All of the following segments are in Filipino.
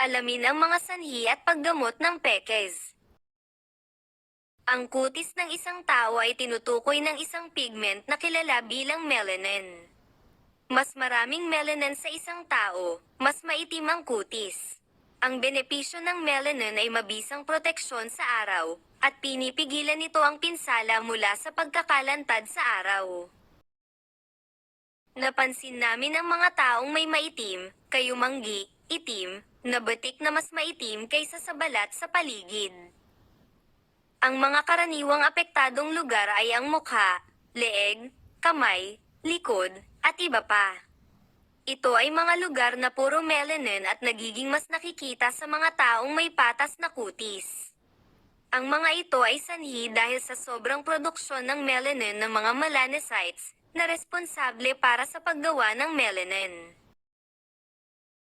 Alamin ang mga sanhi at paggamot ng pekes. Ang kutis ng isang tao ay tinutukoy ng isang pigment na kilala bilang melanin. Mas maraming melanin sa isang tao, mas maitim ang kutis. Ang benepisyo ng melanin ay mabisang proteksyon sa araw, at pinipigilan nito ang pinsala mula sa pagkakalantad sa araw. Napansin namin ang mga taong may maitim, kayumanggi, itim, na batik na mas maitim kaysa sa balat sa paligid. Ang mga karaniwang apektadong lugar ay ang mukha, leeg, kamay, likod, at iba pa. Ito ay mga lugar na puro melanin at nagiging mas nakikita sa mga taong may patas na kutis. Ang mga ito ay sanhi dahil sa sobrang produksyon ng melanin ng mga melanocytes na responsable para sa paggawa ng melanin.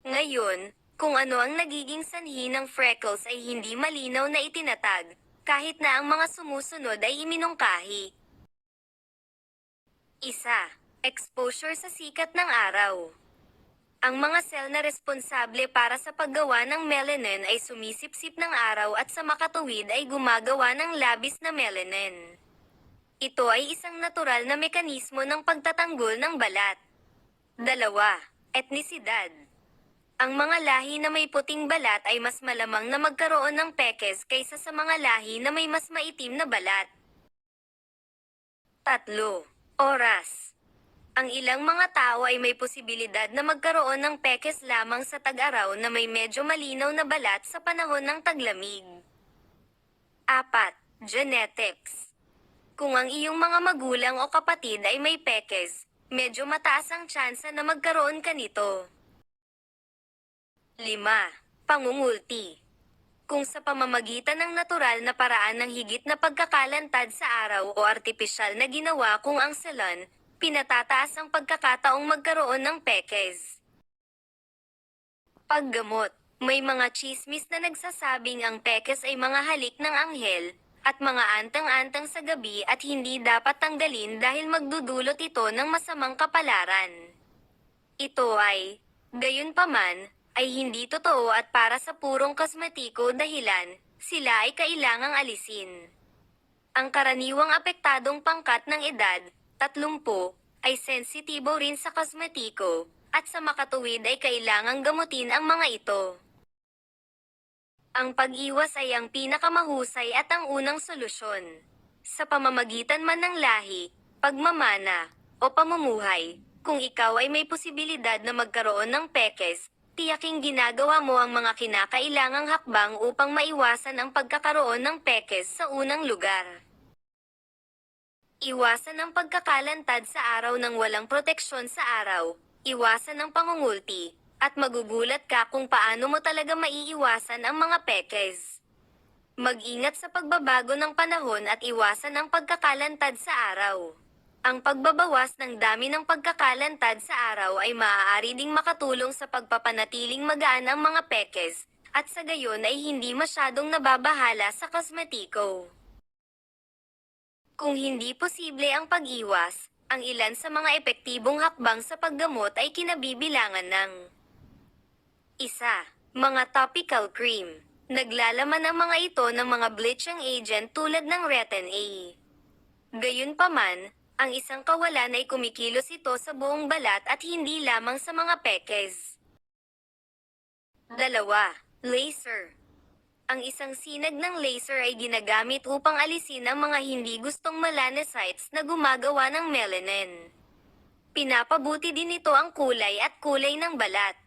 Ngayon, kung ano ang nagiging sanhi ng freckles ay hindi malinaw na itinatag, kahit na ang mga sumusunod ay iminungkahi. Isa, exposure sa sikat ng araw. Ang mga sel na responsable para sa paggawa ng melanin ay sumisipsip ng araw at sa makatuwid ay gumagawa ng labis na melanin. Ito ay isang natural na mekanismo ng pagtatanggol ng balat. Dalawa, etnisidad. Ang mga lahi na may puting balat ay mas malamang na magkaroon ng pekes kaysa sa mga lahi na may mas maitim na balat. Tatlo, oras. Ang ilang mga tao ay may posibilidad na magkaroon ng pekes lamang sa tag-araw na may medyo malinaw na balat sa panahon ng taglamig. Apat, genetics. Kung ang iyong mga magulang o kapatid ay may pekes, medyo mataas ang tsansa na magkaroon ka nito. 5. Pangungulti. Kung sa pamamagitan ng natural na paraan ng higit na pagkakalantad sa araw o artipisyal na ginawa kung ang salon, pinatataas ang pagkakataong magkaroon ng pekes. Paggamot. May mga chismis na nagsasabing ang pekes ay mga halik ng anghel, at mga antang-antang sa gabi at hindi dapat tanggalin dahil magdudulot ito ng masamang kapalaran. Ito ay, gayunpaman, ay hindi totoo at para sa purong kosmetiko dahilan, sila ay kailangang alisin. Ang karaniwang apektadong pangkat ng edad, 30, ay sensitibo rin sa kosmetiko, at sa makatuwid ay kailangang gamutin ang mga ito. Ang pag-iwas ay ang pinakamahusay at ang unang solusyon. Sa pamamagitan man ng lahi, pagmamana, o pamumuhay, kung ikaw ay may posibilidad na magkaroon ng pekes, tiyaking ginagawa mo ang mga kinakailangang hakbang upang maiwasan ang pagkakaroon ng pekes sa unang lugar. Iwasan ang pagkakalantad sa araw ng walang proteksyon sa araw, iwasan ang pangungulti, at magugulat ka kung paano mo talaga maiiwasan ang mga pekes. Mag-ingat sa pagbabago ng panahon at iwasan ang pagkakalantad sa araw. Ang pagbabawas ng dami ng pagkakalantad sa araw ay maaari ding makatulong sa pagpapanatiling magaan ang mga pekes, at sa gayon ay hindi masyadong nababahala sa kosmetiko. Kung hindi posible ang pag-iwas, ang ilan sa mga epektibong hakbang sa paggamot ay kinabibilangan ng isa, mga topical cream. Naglalaman ang mga ito ng mga bleaching agent tulad ng retin A. Gayunpaman, ang isang kawalan ay kumikilos ito sa buong balat at hindi lamang sa mga pekes. Dalawa, laser. Ang isang sinag ng laser ay ginagamit upang alisin ang mga hindi gustong melanocytes na gumagawa ng melanin. Pinapabuti din ito ang kulay at kulay ng balat.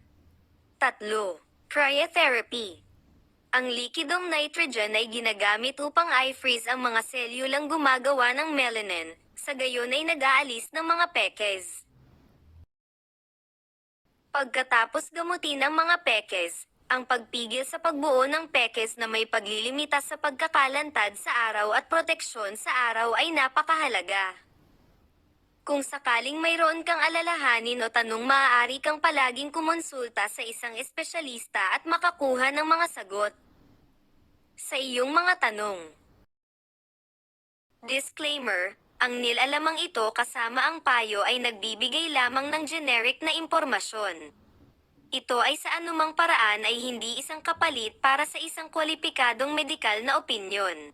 Tatlo, cryotherapy. Ang likidong nitrogen ay ginagamit upang i-freeze ang mga selyulang gumagawa ng melanin, sa gayon ay nag-aalis ng mga pekes. Pagkatapos gamutin ang mga pekes, ang pagpigil sa pagbuo ng pekes na may paglilimita sa pagkakalantad sa araw at proteksyon sa araw ay napakahalaga. Kung sakaling mayroon kang alalahanin o tanong maaari kang palaging kumonsulta sa isang espesyalista at makakuha ng mga sagot sa iyong mga tanong. Disclaimer, ang nilalamang ito kasama ang payo ay nagbibigay lamang ng generic na impormasyon. Ito ay sa anumang paraan ay hindi isang kapalit para sa isang kwalipikadong medikal na opinyon.